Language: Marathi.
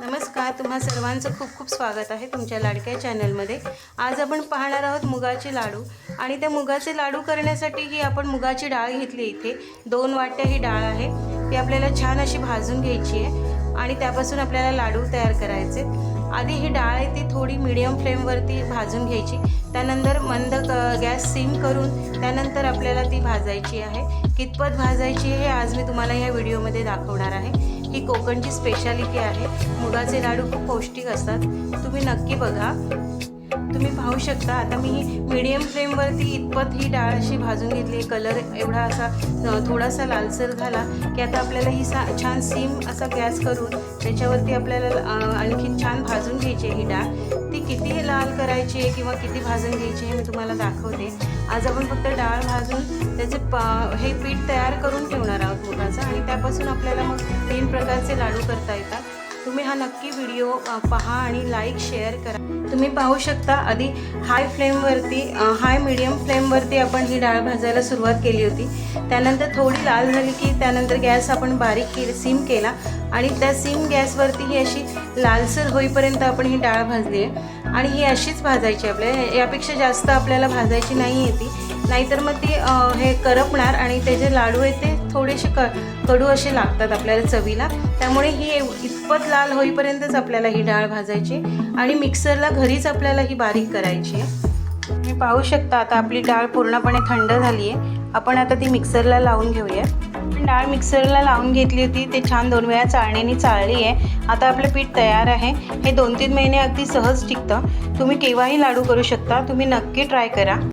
नमस्कार तुम्हा सर्वांचं खूप खूप स्वागत आहे तुमच्या लाडक्या चॅनलमध्ये. आज आपण पाहणार आहोत मुगाचे लाडू आणि त्या मुगाचे लाडू करण्यासाठी ही आपण मुगाची डाळ घेतली इथे. दोन वाट्या ही डाळ आहे. ती आपल्याला छान अशी भाजून घ्यायची आहे आणि त्यापासून आपल्याला लाडू तयार करायचे आधी ही डाळ आहे ती थोडी मिडियम फ्लेमवरती भाजून घ्यायची. त्यानंतर मंद क- गॅस सिम करून त्यानंतर आपल्याला ती भाजायची आहे. कितपत भाजायची हे आज मी तुम्हाला या व्हिडिओमध्ये दाखवणार आहे. ही कोकणची स्पेशालिटी आहे. मुगाचे लाडू खूप पौष्टिक असतात. तुम्ही नक्की बघा. तुम्ही पाहू शकता. आता मी मिडियम मीडियम फ्लेमवरती इतपत ही डाळ अशी भाजून घेतली. कलर एवढा असा थोडासा लालसर झाला की आता आपल्याला ही सा छान सीम असा गॅस करून त्याच्यावरती आपल्याला आणखी छान भाजून घ्यायची ही डाळ. ती किती लाल करायची आहे किंवा किती भाजून घ्यायची आहे मी तुम्हाला दाखवते. आज आपण फक्त डाळ भाजून त्याचे पा हे पीठ तयार करून ठेवणार आहोत मुगाचं आणि त्यापासून आपल्याला मग तीन प्रकारचे लाडू करता येतात. तुम्ही हा नक्की व्हिडिओ पहा आणि लाईक शेअर करा. तुम्ही पाहू शकता आधी हाय फ्लेमवरती हाय मिडियम फ्लेमवरती आपण ही डाळ भाजायला सुरुवात केली होती. त्यानंतर थोडी लाल झाली की त्यानंतर गॅस आपण बारीक केली सिम केला आणि त्या सिम गॅसवरती ही अशी लालसर होईपर्यंत आपण ही डाळ भाजली आहे. आणि ही अशीच भाजायची आपल्याला यापेक्षा जास्त आपल्याला भाजायची नाही येते. नाहीतर मग ती हे करपणार आणि त्याचे लाडू आहेत ते थोडेसे क कडू असे लागतात आपल्याला चवीला. त्यामुळे ही इतपत लाल होईपर्यंतच आपल्याला ही डाळ भाजायची आणि मिक्सरला घरीच आपल्याला ही बारीक करायची आहे. तुम्ही पाहू शकता आता आपली डाळ पूर्णपणे थंड झाली आहे आपण आता ती मिक्सरला लावून घेऊया. आपण डाळ मिक्सरला लावून घेतली होती ते छान दोन वेळा चाळणीने चाळली आहे आता आपलं पीठ तयार आहे. हे दोन तीन महिने अगदी सहज टिकतं. तुम्ही केव्हाही लाडू करू शकता. तुम्ही नक्की ट्राय करा.